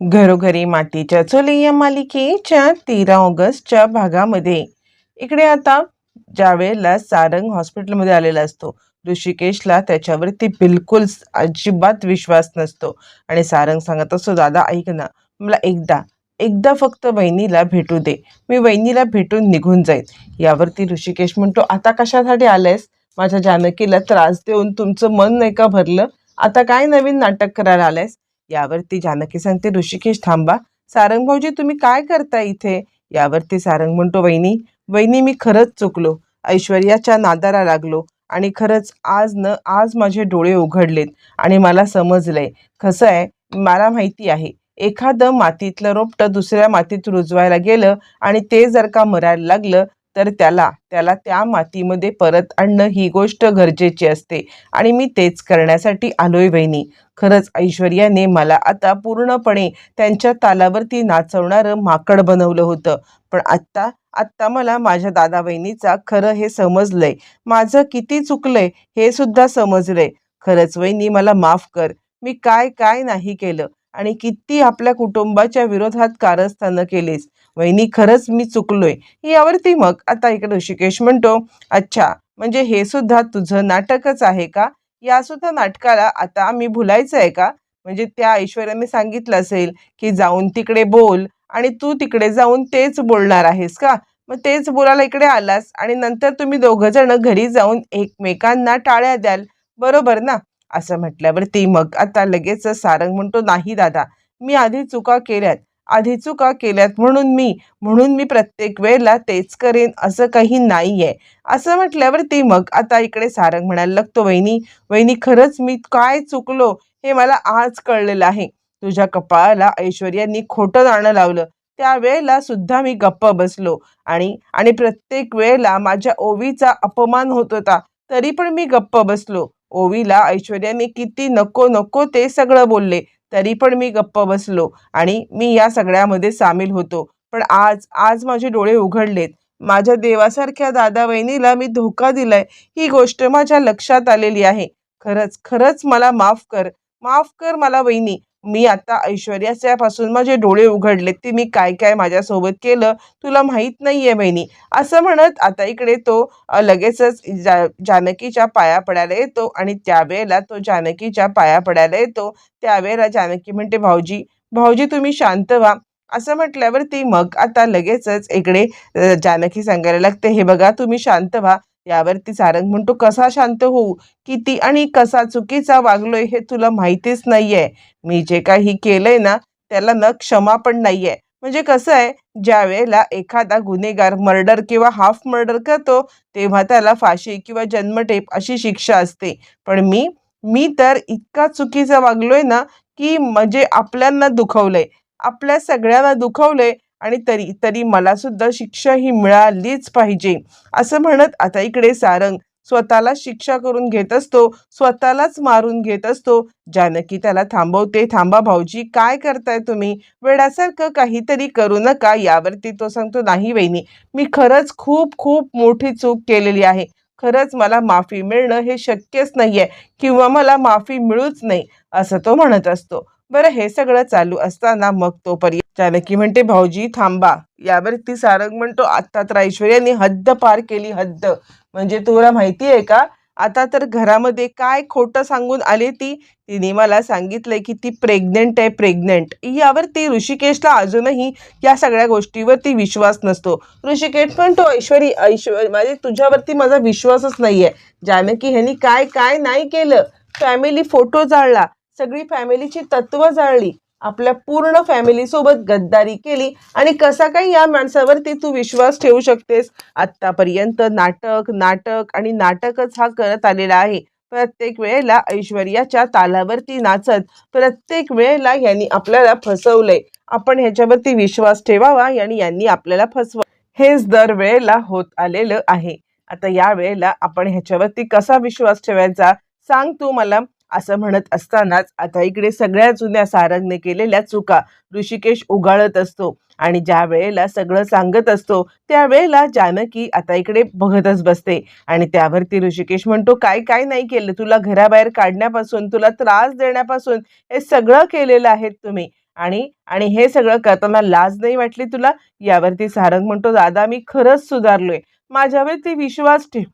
घरोघरी मातीच्या चुली या मालिकेच्या तेरा ऑगस्टच्या भागामध्ये. इकडे आता ज्यावेळेला सारंग हॉस्पिटलमध्ये आलेला असतो ऋषिकेशला त्याच्यावरती बिलकुल अजिबात विश्वास नसतो. आणि सारंग सांगत असतो दादा ऐक ना मला एकदा एकदा फक्त वहिनीला भेटू दे. मी वहिनीला भेटून निघून जाईन. यावरती ऋषिकेश म्हणतो आता कशासाठी आलायस? माझ्या जानकीला त्रास देऊन तुमचं मन नाही का भरलं? आता काय नवीन नाटक करायला आलेस यावरती जानकी सांगते ऋषिकेश थांबा. सारंग भाऊजी तुम्ही काय करता इथे? यावरती सारंग म्हणतो वहिनी वहिनी मी खरंच चुकलो. ऐश्वर्याच्या नादाला लागलो आणि खरंच आज न आज माझे डोळे उघडलेत आणि मला समजलंय. कसं आहे मला माहिती आहे. एखादं मातीतलं रोपटं दुसऱ्या मातीत रुजवायला गेलं आणि ते जर का मरायला लागलं तर त्याला त्याला त्या मातीमध्ये परत आणणं ही गोष्ट गरजेची असते. आणि मी तेच करण्यासाठी आलोय वहिनी. खरंच ऐश्वर्याने मला आता पूर्णपणे त्यांच्या तालावरती नाचवणारं माकड बनवलं होतं. पण आत्ता आत्ता मला माझ्या दादा वहिनीचा खरं हे समजलंय. माझं किती चुकलंय हे सुद्धा समजलंय. खरंच वहिनी मला माफ कर. मी काय काय नाही केलं. आणि किती आपल्या कुटुंबाच्या विरोधात कारस्थानं केलीस. वहिनी खरंच मी चुकलोय. यावरती मग आता इकडे ऋषिकेश म्हणतो अच्छा म्हणजे हे सुद्धा तुझं नाटकच आहे का? या सुद्धा नाटकाला आता मी भुलायचं आहे का? म्हणजे त्या ऐश्वर्याने सांगितलं असेल की जाऊन तिकडे बोल आणि तू तिकडे जाऊन तेच बोलणार आहेस का? मग तेच बोलायला इकडे आलास आणि नंतर तुम्ही दोघं जण घरी जाऊन एकमेकांना टाळ्या द्याल. बरोबर ना? असं म्हटल्यावरती मग आता लगेच सारंग म्हणतो नाही दादा मी आधी चुका केल्यात. आधी चुका केल्यात म्हणून मी म्हणून मी प्रत्येक वेळेला तेच करेन असं काही नाही आहे असं म्हटल्यावरती मग आता इकडे सारंग म्हणायला लागतो वहिनी वहिनी खरंच मी काय चुकलो हे मला आज कळलेलं आहे. तुझ्या कपाळाला ऐश्वर्यानी खोटं दाणं लावलं. त्यावेळेला सुद्धा मी गप्प बसलो आणि आणि प्रत्येक वेळेला माझ्या ओवीचा अपमान होत होता. तरी पण मी गप्प बसलो. ओवीला ऐश्वर्याने किती नको नको ते सगळं बोलले. तरी पण मी गप्प बसलो आणि मी या सगळ्यामध्ये सामील होतो. पण आज आज माझे डोळे उघडलेत. माझ्या देवासारख्या दादा वहिनीला मी धोका दिलाय ही गोष्ट माझ्या लक्षात आलेली आहे. खरंच खरंच मला माफ कर माफ कर मला वहिनी. मी आता ऐश्वर्याच्या पासून माझे डोळे उघडलेत ते मी काय काय माझ्यासोबत केलं तुला माहीत नाहीये बहिणी. असं म्हणत आता इकडे तो लगेचच जा जानकीच्या पाया पडायला येतो आणि त्यावेळेला तो जानकीच्या पाया पडायला येतो. त्यावेळेला जानकी म्हणते भाऊजी भाऊजी तुम्ही शांत व्हा. असं म्हटल्यावरती मग आता लगेचच इकडे जानकी सांगायला लागते हे बघा तुम्ही शांत व्हा. यावरती सारंग म्हणतो कसा शांत होऊ? किती आणि कसा चुकीचा वागलोय हे तुला माहितीच नाहीये. मी जे काही केलंय ना त्याला न क्षमा पण नाहीये. म्हणजे कसं आहे ज्या वेळेला एखादा गुन्हेगार मर्डर किंवा हाफ मर्डर करतो तेव्हा त्याला फाशी किंवा जन्मटेप अशी शिक्षा असते. पण मी मी तर इतका चुकीचा वागलोय ना की म्हणजे आपल्यांना दुखवलंय. आपल्या सगळ्यांना दुखवलंय आणि तरी तरी मला सुद्धा शिक्षा ही मिळालीच पाहिजे असं म्हणत आता इकडे सारंग स्वतःला शिक्षा करून घेत असतो स्वतःलाच मारून घेत असतो. जानकी त्याला थांबवते थांबा भाऊजी काय करताय तुम्ही? वेडासारखं काहीतरी करू नका यावरती तो सांगतो नाही वहिनी मी खरंच खूप खूप मोठी चूक केलेली आहे. खरंच मला माफी मिळणं हे शक्यच नाहीये किंवा मला माफी मिळूच नाही असं तो म्हणत असतो. बरं हे सगळं चालू असताना मग तोपर्यंत जानकी म्हणते भाऊजी थांबा. यावरती सारंग म्हणतो आता तर ऐश्वर्याने हद्द पार केली हद्द. म्हणजे तुला माहिती आहे का आता तर घरामध्ये काय खोटं सांगून आले ती? तिने मला सांगितलंय की ती प्रेग्नेंट आहे प्रेग्नेंट. यावरती ऋषिकेशला अजूनही या सगळ्या गोष्टीवरती विश्वास नसतो. ऋषिकेश म्हणतो ऐश्वरी ऐश्वर म्हणजे तुझ्यावरती माझा विश्वासच नाही आहे जानकी ह्यांनी काय काय नाही केलं. फॅमिली फोटो जाळला. सगळी फॅमिलीची तत्व जाळली. आपल्या पूर्ण फॅमिलीसोबत गद्दारी केली. आणि कसा काही या माणसावरती तू विश्वास ठेवू शकतेस? आत्तापर्यंत नाटक नाटक आणि नाटकच हा करत आलेला आहे. प्रत्येक वेळेला ऐश्वर्याच्या तालावरती नाचत प्रत्येक वेळेला यांनी आपल्याला फसवलंय. आपण ह्याच्यावरती विश्वास ठेवावा आणि यांनी आपल्याला फसवा हेच दर वेळेला होत आलेलं आहे. आता या वेळेला आपण ह्याच्यावरती कसा विश्वास ठेवायचा? सांग तू मला. असं म्हणत असतानाच आता इकडे सगळ्या जुन्या सारंगने केलेल्या चुका ऋषिकेश उगाळत असतो. आणि ज्या वेळेला सगळं सांगत असतो त्यावेळेला जानकी आता इकडे बघतच बसते. आणि त्यावरती ऋषिकेश म्हणतो काय काय नाही केलं? तुला घराबाहेर काढण्यापासून तुला त्रास देण्यापासून हे सगळं केलेलं आहे तुम्ही. आणि आणि हे सगळं करताना लाज नाही वाटली तुला? यावरती सारंग म्हणतो दादा मी खरंच सुधारलोय. माझ्यावरती विश्वास ठेव.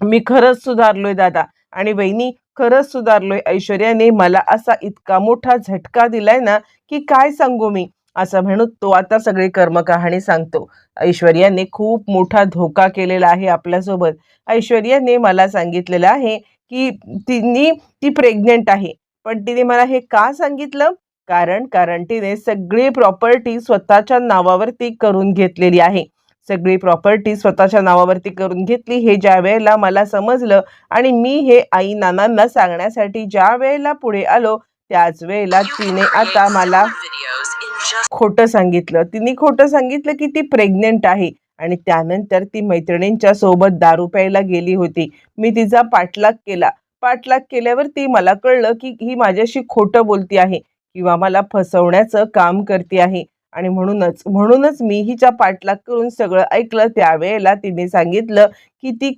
मी खरंच सुधारलोय दादा. आणि वहिनी खरंच सुधारलोय. ऐश्वर्याने मला असा इतका मोठा झटका दिलाय ना की काय सांगू मी? असं म्हणून तो आता सगळी कर्मकहाणी सांगतो. ऐश्वर्याने खूप मोठा धोका केलेला आहे आपल्यासोबत. ऐश्वर्याने मला सांगितलेलं आहे की तिने ती प्रेग्नेंट आहे. पण तिने मला हे का सांगितलं? कारण कारण तिने सगळी प्रॉपर्टी स्वतःच्या नावावरती करून घेतलेली आहे. सगळी प्रॉपर्टी स्वतःच्या नावावरती करून घेतली. हे ज्या वेळेला मला समजलं आणि मी हे आई नानांना सांगण्यासाठी ज्या वेळेला पुढे आलो त्याच वेळेला तिने आता मला खोटं सांगितलं. तिने खोटं सांगितलं की ती प्रेग्नेंट आहे आणि त्यानंतर ती मैत्रिणींच्या सोबत दारू प्यायला गेली होती. मी तिचा पाठलाग केला. पाठलाग केल्यावरती मला कळलं की ही माझ्याशी खोटं बोलती आहे किंवा मला फसवण्याचं काम करते आहे. आणि म्हणूनच म्हणूनच मी हिच्या पाठलाग करून सगळं ऐकलं. त्यावेळेला तिने सांगितलं की ती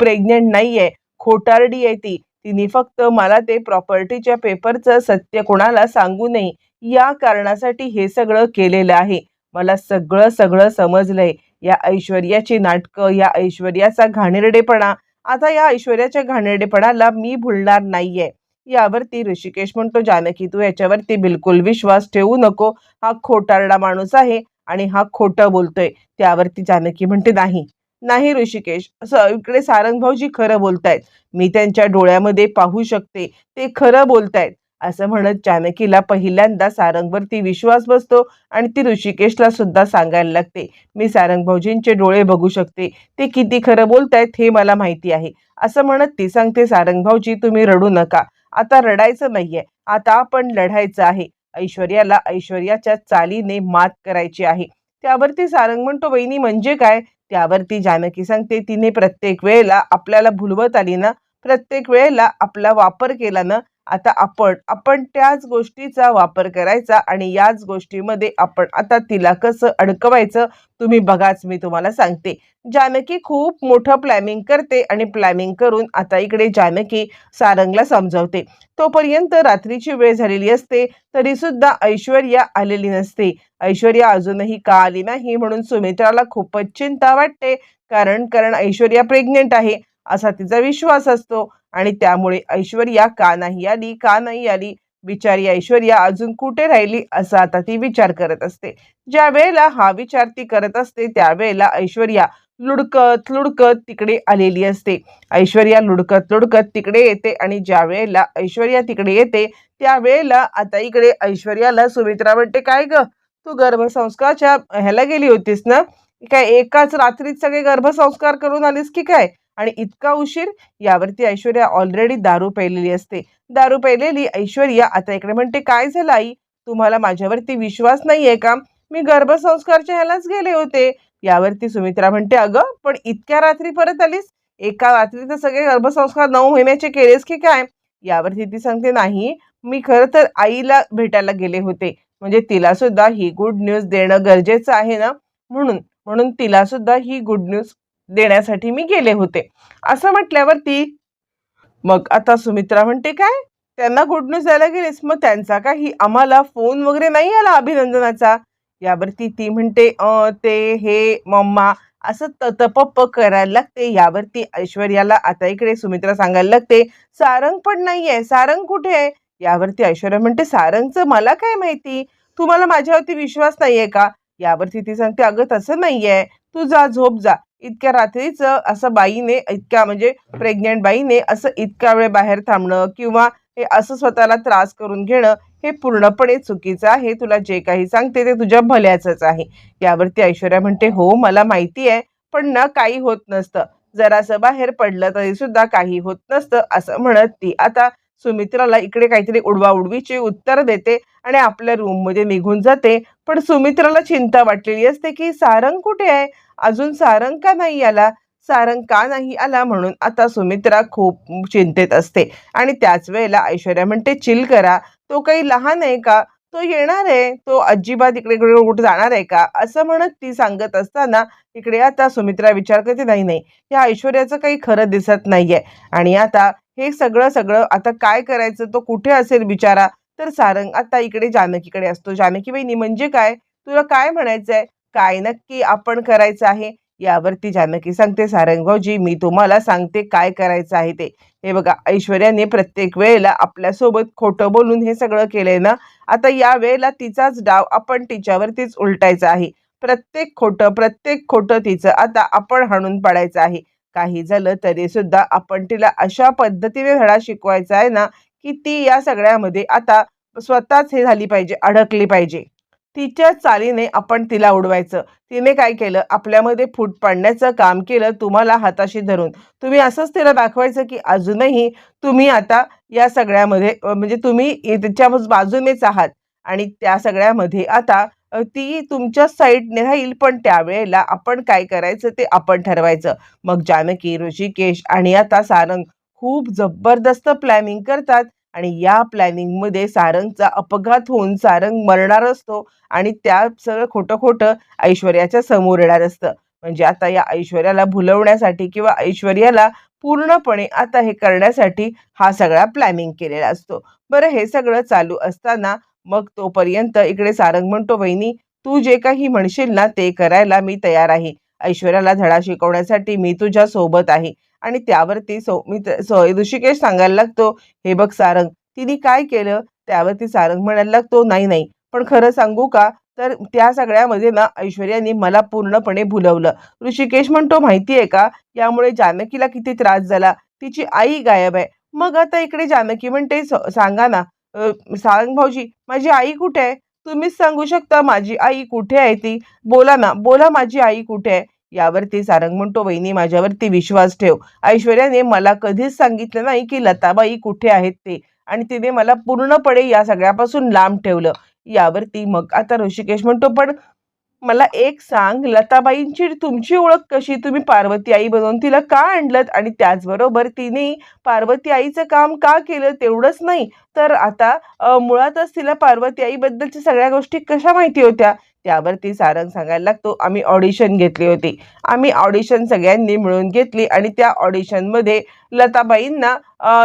प्रेग्नेंट नाही आहे खोटारडी आहे ती. तिने फक्त मला ते प्रॉपर्टीच्या पेपरचं सत्य कोणाला सांगू नये या कारणासाठी हे सगळं केलेलं आहे. मला सगळं सगळं समजलंय. या ऐश्वर्याची नाटकं या ऐश्वर्याचा घाणेरडेपणा. आता या ऐश्वर्याच्या घाणेरडेपणाला मी भुलणार नाहीये. यावरती ऋषिकेश म्हणतो जानकी तू याच्यावरती बिलकुल विश्वास ठेवू नको. हा खोटारडा माणूस आहे आणि हा खोटं बोलतोय. त्यावरती जानकी म्हणते नाही. नाही ऋषिकेश. असं इकडे सारंग भाऊजी खरं बोलतायत. मी त्यांच्या डोळ्यामध्ये पाहू शकते. ते खरं बोलतायत. असं म्हणत जानकीला पहिल्यांदा सारंगवरती विश्वास बसतो आणि ती ऋषिकेशला सुद्धा सांगायला लागते. मी सारंग भाऊजींचे डोळे बघू शकते. ते किती खरं बोलतायत हे मला माहिती आहे. असं म्हणत ती सांगते सारंग भाऊजी तुम्ही रडू नका. आता रडायचं नाहीये. आता आपण लढायचं आहे. ऐश्वर्याला ऐश्वर्याच्या चालीने मात करायची आहे. त्यावरती सारंग म्हणतो बहिणी म्हणजे काय? त्यावरती जानकी सांगते तिने प्रत्येक वेळेला आपल्याला भुलवत आली ना प्रत्येक वेळेला आपला वापर केला ना आता आपण आपण त्याच गोष्टीचा वापर करायचा आणि याच गोष्टीमध्ये आपण आता तिला कसं अडकवायचं तुम्ही बघाच मी तुम्हाला सांगते. जानकी खूप मोठं प्लॅनिंग करते आणि प्लॅनिंग करून आता इकडे जानकी सारंगला समजावते. तोपर्यंत रात्रीची वेळ झालेली असते तरी सुद्धा ऐश्वर्या आलेली नसते. ऐश्वर्या अजूनही का आली नाही म्हणून सुमित्राला खूपच चिंता वाटते. कारण कारण ऐश्वर्या प्रेग्नेंट आहे. असा तिचा विश्वास असतो. आणि त्यामुळे ऐश्वर्या का नाही आली का नाही आली बिचारी ऐश्वर्या अजून कुठे राहिली असा आता ती विचार करत असते. ज्या वेळेला हा विचार ती करत असते त्यावेळेला ऐश्वर्या लुडकत लुडकत तिकडे आलेली असते. ऐश्वर्या लुडकत लुडकत तिकडे येते आणि ज्या वेळेला ऐश्वर्या तिकडे येते त्यावेळेला आता इकडे ऐश्वर्याला सुमित्रा म्हणते काय ग? तू गर्भसंस्कारच्या ह्याला गेली होतीस ना? काय एकाच रात्रीत सगळे गर्भसंस्कार करून आलीस की काय? आणि इतका उशीर यावरती ऐश्वर्या ऑलरेडी दारू प्यायलेली असते. दारू प्यायलेली ऐश्वर्या आता इकडे म्हणते काय झालं आई? तुम्हाला माझ्यावरती विश्वास नाहीये का? मी गर्भसंस्कारच्या ह्यालाच गेले होते. यावरती सुमित्रा म्हणते अगं पण इतक्या रात्री परत आलीस? एका रात्री तर सगळे गर्भसंस्कार नऊ महिन्याचे केलेस की काय? यावरती ती सांगते नाही मी खरं तर आईला भेटायला गेले होते. म्हणजे तिला सुद्धा ही गुड न्यूज देणं गरजेचं आहे ना? म्हणून म्हणून तिला सुद्धा ही गुड न्यूज देण्यासाठी मी गेले होते. असं म्हटल्यावरती मग आता सुमित्रा म्हणते काय? त्यांना गुड न्यूज द्यायला गेलेस? मग त्यांचा काही आम्हाला फोन वगैरे नाही आला अभिनंदनाचा? यावरती ती म्हणते ते हे मम्मा असं ततपप्प करायला लागते. यावरती ऐश्वर्याला आता इकडे सुमित्रा सांगायला लागते सारंग पण नाहीये. सारंग कुठे आहे? यावरती ऐश्वर्या म्हणते सारंगचं मला काय माहिती? तुम्हाला माझ्यावरती विश्वास नाहीये का? यावरती ती सांगते अगं तसं नाहीये. तू जा झोप जा. इतक्या रात्रीचं असं बाईने इतक्या म्हणजे प्रेग्नेंट बाईने असं इतक्या वेळ बाहेर थांबणं किंवा हे असं स्वतःला त्रास करून घेणं हे पूर्णपणे चुकीचं आहे. तुला जे काही सांगते ते तुझ्या भल्याचंच आहे. यावरती ऐश्वर्या म्हणते हो मला माहिती आहे पण ना काही होत नसतं. जरासं बाहेर पडलं तरी सुद्धा काही होत नसतं असं म्हणत ती. आता सुमित्राला इकडे काहीतरी उडवाउडवीची उत्तर देते. आणि आपल्या रूममध्ये निघून जाते. पण सुमित्राला चिंता वाटलेली असते की सारंग कुठे आहे? अजून सारंग का नाही आला? सारंग का नाही आला म्हणून आता सुमित्रा खूप चिंतेत असते. आणि त्याच वेळेला ऐश्वर्या म्हणते चिल करा. तो काही लहान आहे का? तो येणार आहे. तो अजिबात इकडे इकडे कुठे जाणार आहे का? असं म्हणत ती सांगत असताना इकडे आता सुमित्रा विचार करते नाही नाही. या ऐश्वर्याचं काही खरं दिसत नाहीये. आणि आता हे सगळं सगळं आता काय करायचं? तो कुठे असेल बिचारा? तर सारंग आता इकडे जानकीकडे असतो. जानकी वहिनी म्हणजे काय? तुला काय म्हणायचं आहे काय नक्की आपण करायचं आहे? यावरती जानकी सांगते सारंग भाऊजी मी तुम्हाला सांगते काय करायचं आहे ते. हे बघा ऐश्वर्याने प्रत्येक वेळेला आपल्यासोबत खोटं बोलून हे सगळं केलंय ना? आता या वेळेला तिचाच डाव आपण तिच्यावरतीच उलटायचा आहे. प्रत्येक खोटं प्रत्येक खोटं तिचं आता आपण हाणून पाडायचं आहे. काही झालं तरी सुद्धा आपण तिला अशा पद्धतीने धडा शिकवायचा आहे ना की ती या सगळ्यामध्ये आता स्वतःच हे झाली पाहिजे अडकली पाहिजे. तिच्या चालीने आपण तिला उडवायचं. तिने काय केलं? आपल्यामध्ये फूट पाडण्याचं काम केलं तुम्हाला हाताशी धरून. तुम्ही असंच तिला दाखवायचं की अजूनही तुम्ही आता या सगळ्यामध्ये म्हणजे तुम्ही तिच्या बाजूनेच आहात आणि त्या सगळ्यामध्ये आता ती तुमच्या साईडने राहील पण त्यावेळेला आपण काय करायचं ते आपण ठरवायचं. मग जानकी ऋषिकेश आणि आता सारंग खूप जबरदस्त प्लॅनिंग करतात आणि या प्लॅनिंगमध्ये सारंगचा अपघात होऊन सारंग मरणार असतो आणि त्या सगळं खोटं खोटं ऐश्वर्याच्या समोर येणार असतं. म्हणजे आता या ऐश्वर्याला भुलवण्यासाठी किंवा ऐश्वर्याला पूर्णपणे आता हे करण्यासाठी हा सगळा प्लॅनिंग केलेला असतो. बरं हे सगळं चालू असताना मग तोपर्यंत इकडे सारंग म्हणतो वहिनी तू जे काही म्हणशील ना ते करायला मी तयार आहे. ऐश्वर्याला धडा शिकवण्यासाठी मी तुझ्या सोबत आहे. आणि त्यावरती सौमित्र मी सौ ऋषिकेश सांगायला लागतो हे बघ सारंग तिने काय केलं? त्यावरती सारंग म्हणायला लागतो नाही नाही पण खरं सांगू का? तर त्या सगळ्यामध्ये ना ऐश्वर्याने मला पूर्णपणे भुलवलं. ऋषिकेश म्हणतो माहिती आहे का? यामुळे जानकीला किती त्रास झाला. तिची आई गायब आहे. मग आता इकडे जानकी म्हणते "स- सांगा ना सारंग भाऊजी माझी आई कुठे आहे? तुम्हीच सांगू शकता माझी आई कुठे आहे ती? बोला ना बोला माझी आई कुठे आहे? यावरती सारंग म्हणतो वहिनी माझ्यावरती विश्वास ठेव. ऐश्वर्याने मला कधीच सांगितलं नाही की लताबाई कुठे आहेत ते. आणि तिने मला पूर्णपणे या सगळ्यापासून लांब ठेवलं. यावरती मग आता ऋषिकेश म्हणतो पण मला एक सांग लताबाईंची तुमची ओळख कशी? तुम्ही पार्वती आई बनवून तिला का आणलत? आणि त्याचबरोबर तिने पार्वती आईचं काम का केलं तेवढंच नाही? तर आता मुळातच तिला पार्वती आईबद्दलच्या सगळ्या गोष्टी कशा माहिती होत्या? त्यावरती सारंग सांगायला लागतो आम्ही ऑडिशन घेतली होती. आम्ही ऑडिशन सगळ्यांनी मिळून घेतली आणि त्या ऑडिशनमध्ये लताबाईंना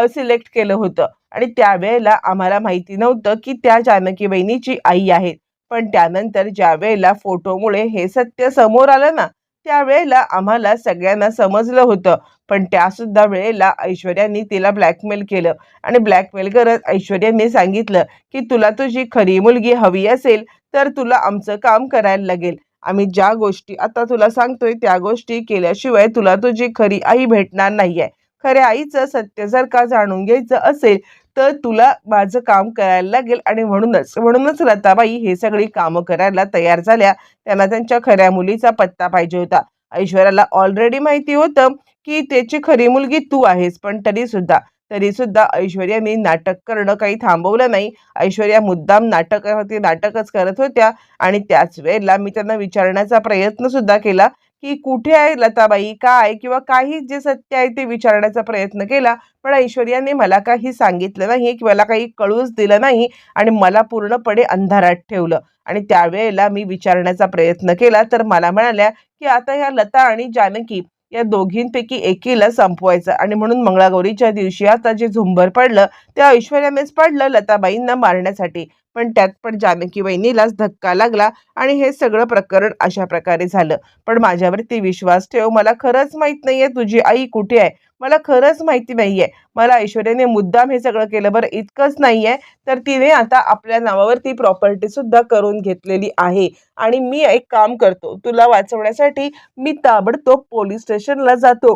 सिलेक्ट केलं होतं. आणि त्यावेळेला आम्हाला माहिती नव्हतं की त्या जानकी बहिणीची आई आहे. पण त्यानंतर ज्या वेळेला फोटोमुळे हे सत्य समोर आलं ना त्यावेळेला आम्हाला सगळ्यांना समजलं होतं. पण त्यासुद्धा वेळेला ऐश्वर्याने तिला ब्लॅकमेल केलं. आणि ब्लॅकमेल करत ऐश्वर्याने सांगितलं की तुला तुझी खरी मुलगी हवी असेल तर तुला आमचं काम करायला लागेल. आम्ही ज्या गोष्टी आता तुला सांगतोय त्या गोष्टी केल्याशिवाय तुला तुझी खरी आई भेटणार नाहीये. खऱ्या आईचं सत्य जर का जाणून घ्यायचं असेल तर तुला माझं काम करायला लागेल आणि म्हणूनच म्हणूनच लताबाई हे सगळी कामं करायला तयार झाल्या. त्यांना त्यांच्या खऱ्या मुलीचा पत्ता पाहिजे होता. ऐश्वर्याला ऑलरेडी माहिती होतं की त्याची खरी मुलगी तू आहेस पण तरी सुद्धा तरी सुद्धा ऐश्वर्याने नाटक करणं काही थांबवलं नाही. ऐश्वर्या मुद्दाम नाटक नाटकच करत होत्या आणि त्याच वेळेला मी त्यांना विचारण्याचा प्रयत्न सुद्धा केला की कुठे आहे लताबाई? काय? किंवा काही जे सत्य आहे ते विचारण्याचा प्रयत्न केला पण ऐश्वर्याने मला काही सांगितलं नाही किंवा मला काही कळूच दिलं नाही आणि मला पूर्णपणे अंधारात ठेवलं. आणि त्यावेळेला मी विचारण्याचा प्रयत्न केला तर मला म्हणाल्या की आता ह्या लता आणि जानकी या दोघींपैकी एकीला संपवायचं. आणि म्हणून मंगळागौरीच्या दिवशी आता जे झुंबर पडलं ते ऐश्वर्यानेच पडलं लताबाईंना मारण्यासाठी. पण त्यात पण जानकी वहिनीलाच धक्का लागला आणि हे सगळं प्रकरण अशा प्रकारे झालं. पण माझ्यावरती विश्वास ठेव मला खरंच माहीत नाहीये तुझी आई कुठे आहे. मला खरंच माहिती नाहीये. मला ऐश्वर्याने मुद्दाम हे सगळं केलं बरं इतकंच नाहीये तर तिने आता आपल्या नावावरती प्रॉपर्टी सुद्धा करून घेतलेली आहे. आणि मी एक काम करतो तुला वाचवण्यासाठी मी ताबडतोब पोलीस स्टेशनला जातो.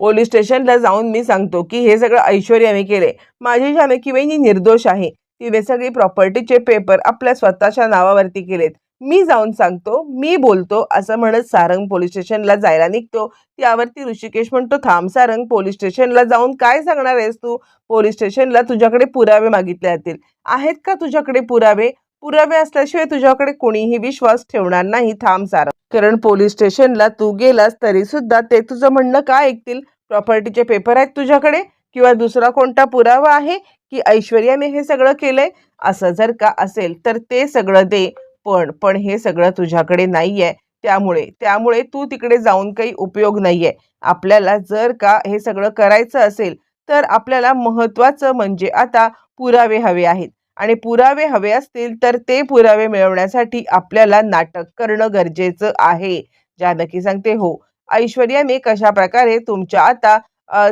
पोलीस स्टेशनला जाऊन मी सांगतो की हे सगळं ऐश्वर्याने केले माझी जानकी बहिणी निर्दोष आहे. तिने सगळी प्रॉपर्टीचे पेपर आपल्या स्वतःच्या नावावरती केलेत. मी जाऊन सांगतो मी बोलतो असं म्हणत सारंग पोलीस स्टेशनला जायला निघतो. त्यावरती ऋषिकेश म्हणतो थांब सारंग पोलीस स्टेशनला जाऊन काय सांगणार आहेस तू? पोलीस स्टेशनला तुझ्याकडे पुरावे मागितले जातील. आहेत का तुझ्याकडे पुरावे? पुरावे असल्याशिवाय तुझ्याकडे कोणीही विश्वास ठेवणार नाही. थांब सारंग. कारण पोलीस स्टेशनला तू गेलास तरी सुद्धा ते तुझं म्हणणं काय ऐकतील? प्रॉपर्टीचे पेपर आहेत तुझ्याकडे? किंवा दुसरा कोणता पुरावा आहे? की ऐश्वर्याने हे सगळं केलंय असं जर का असेल तर ते सगळं दे. पण पण हे सगळं तुझ्याकडे नाहीये. त्यामुळे त्यामुळे तू तिकडे जाऊन काही उपयोग नाहीये. आपल्याला जर का हे सगळं करायचं असेल तर आपल्याला महत्त्वाचं म्हणजे आता पुरावे हवे आहेत. आणि पुरावे हवे असतील तर ते पुरावे मिळवण्यासाठी आपल्याला नाटक करणं गरजेचं आहे. जानकी सांगते हो. ऐश्वर्याने कशा प्रकारे तुमच्या आता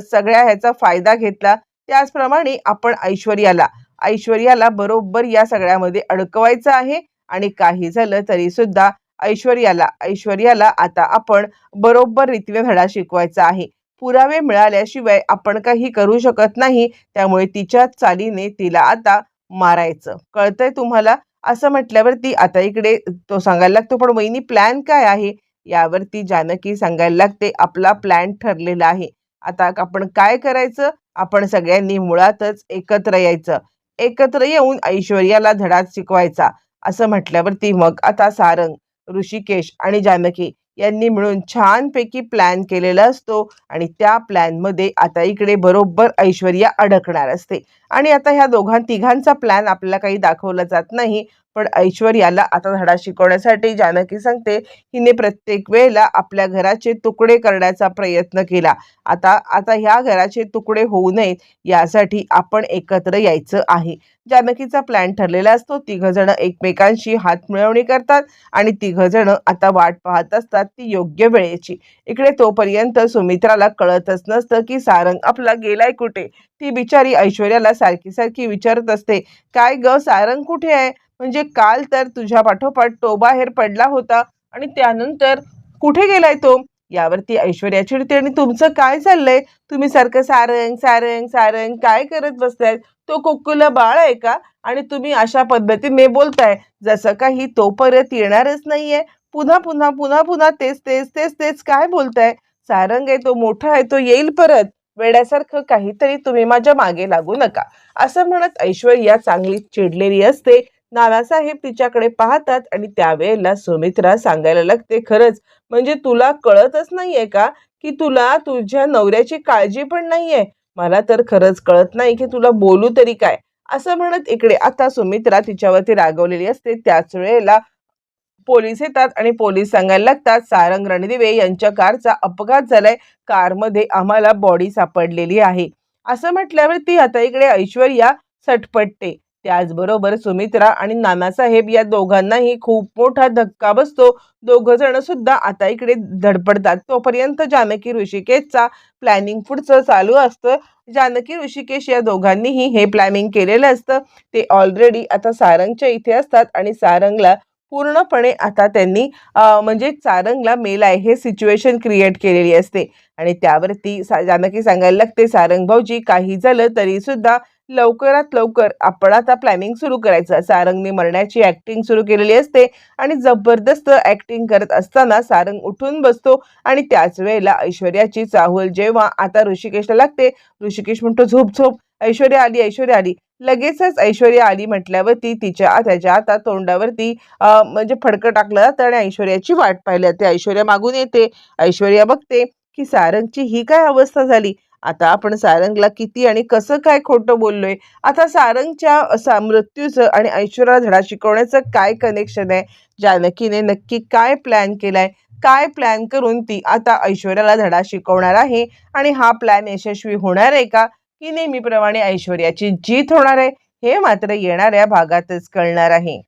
सगळ्या ह्याचा फायदा घेतला त्याचप्रमाणे आपण ऐश्वर्याला ऐश्वर्याला बरोबर या सगळ्यामध्ये अडकवायचं आहे आणि काही झालं तरी सुद्धा ऐश्वर्याला ऐश्वर्याला आता आपण बरोबर रीतीने धडा शिकवायचा आहे. पुरावे मिळाल्याशिवाय आपण काही करू शकत नाही त्यामुळे तिच्या चालीने तिला आता मारायचं. कळतंय तुम्हाला? असं म्हटल्यावरती आता इकडे तो सांगायला लागतो पण वहिनी प्लॅन काय आहे? यावरती जानकी सांगायला लागते आपला प्लॅन ठरलेला आहे. आता आपण काय करायचं? आपण सगळ्यांनी मुळातच एकत्र यायचं. एकत्र येऊन ऐश्वर्याला धडा शिकवायचा. असं म्हटल्यावरती मग आता सारंग ऋषिकेश आणि जानकी यांनी मिळून छानपैकी प्लॅन केलेला असतो आणि त्या प्लॅनमध्ये आता इकडे बरोबर ऐश्वर्या अडकणार असते. आणि आता ह्या दोघां तिघांचा प्लॅन आपल्याला काही दाखवला जात नाही. पण ऐश्वर्याला आता धडा शिकवण्यासाठी जानकी सांगते हिने प्रत्येक वेळेला आपल्या घराचे तुकडे करण्याचा प्रयत्न केला. आता आता ह्या घराचे तुकडे होऊ नयेत यासाठी आपण एकत्र यायचं आहे. जानकीचा प्लॅन ठरलेला असतो तिघजण एकमेकांशी हात मिळवणी करतात आणि तिघजण आता वाट पाहत असतात ती योग्य वेळेची. इकडे तोपर्यंत सुमित्राला कळतच नसतं की सारंग आपला गेलाय कुठे? ती बिचारी ऐश्वर्याला सारखी सारखी विचारत असते काय ग सारंग कुठे आहे? म्हणजे काल तर तुझ्या पाठोपाठ तो बाहेर पडला होता आणि त्यानंतर कुठे गेलाय तो? यावरती ऐश्वर्या चिडते आणि तुमचं काय चाललंय? तुम्ही सारखं सारंग सारंग सारंग काय करत बसताय तो कोकुला बाळ आहे का? आणि तुम्ही अशा पद्धतीने बोलताय. जसं काही तो परत येणारच नाहीये. पुन्हा पुन्हा पुन्हा पुन्हा तेच तेच तेच तेच काय बोलताय? सारंग आहे तो मोठा आहे तो येईल परत. वेड्यासारखं काहीतरी तुम्ही माझ्या मागे लागू नका. असं म्हणत ऐश्वर्या चांगली चिडलेली असते. नानासाहेब तिच्याकडे पाहतात आणि त्यावेळेला सुमित्रा सांगायला लागते खरंच म्हणजे तुला कळतच नाहीये का की तुला तुझ्या नवऱ्याची काळजी पण नाहीये? मला तर खरंच कळत नाही की तुला बोलू तरी काय. असं म्हणत इकडे आता सुमित्रा तिच्यावरती रागवलेली असते. त्याच वेळेला पोलीस येतात आणि पोलीस सांगायला लागतात सारंग रणदिवे यांच्या कारचा अपघात झालाय. कारमध्ये आम्हाला बॉडी सापडलेली आहे. असं म्हटल्यावर ती आता इकडे ऐश्वर्या सटपटते. त्याचबरोबर सुमित्रा आणि नानासाहेब या दोघांनाही खूप मोठा धक्का बसतो. दोघ जण सुद्धा आता इकडे धडपडतात. तोपर्यंत जानकी ऋषिकेशचा प्लॅनिंग पुढचं चालू असतं. जानकी ऋषिकेश या दोघांनीही हे प्लॅनिंग केलेलं असतं. ते ऑलरेडी आता सारंगच्या इथे असतात आणि सारंगला पूर्णपणे आता त्यांनी म्हणजे सारंगला मेल आहे. हे सिच्युएशन क्रिएट केलेली असते. आणि त्यावरती सा जानकी सांगायला लागते सारंग भाऊजी काही झालं तरी सुद्धा लवकरात लवकर आपण आता प्लॅनिंग सुरू करायचं सारंगने मरण्याची ॲक्टिंग सुरू केलेली असते आणि जबरदस्त ॲक्टिंग करत असताना सारंग उठून बसतो आणि त्याच वेळेला ऐश्वर्याची चाहूल जेव्हा आता ऋषिकेशला लागते ऋषिकेश म्हणतो झोप झोप. ऐश्वर्या आली ऐश्वर्या आली. लगेचच ऐश्वर्या आली म्हटल्यावरती तिच्या त्याच्या आता तोंडावरती म्हणजे फडकं टाकलं जातं आणि ऐश्वर्याची वाट पाहिली जाते. ऐश्वर्या मागून येते ऐश्वर्या बघते की सारंगची ही काय अवस्था झाली? आता आपण सारंगला किती आणि कसं काय खोटं बोललोय? आता सारंगच्या असा मृत्यूचं आणि ऐश्वर्याला धडा शिकवण्याचं काय कनेक्शन आहे? जानकीने नक्की काय प्लॅन केलाय? काय प्लॅन करून ती आता ऐश्वर्याला धडा शिकवणार आहे? आणि हा प्लॅन यशस्वी होणार आहे का? की नेहमीप्रमाणे ऐश्वर्याची जीत होणार आहे? हे मात्र येणाऱ्या भागातच कळणार आहे.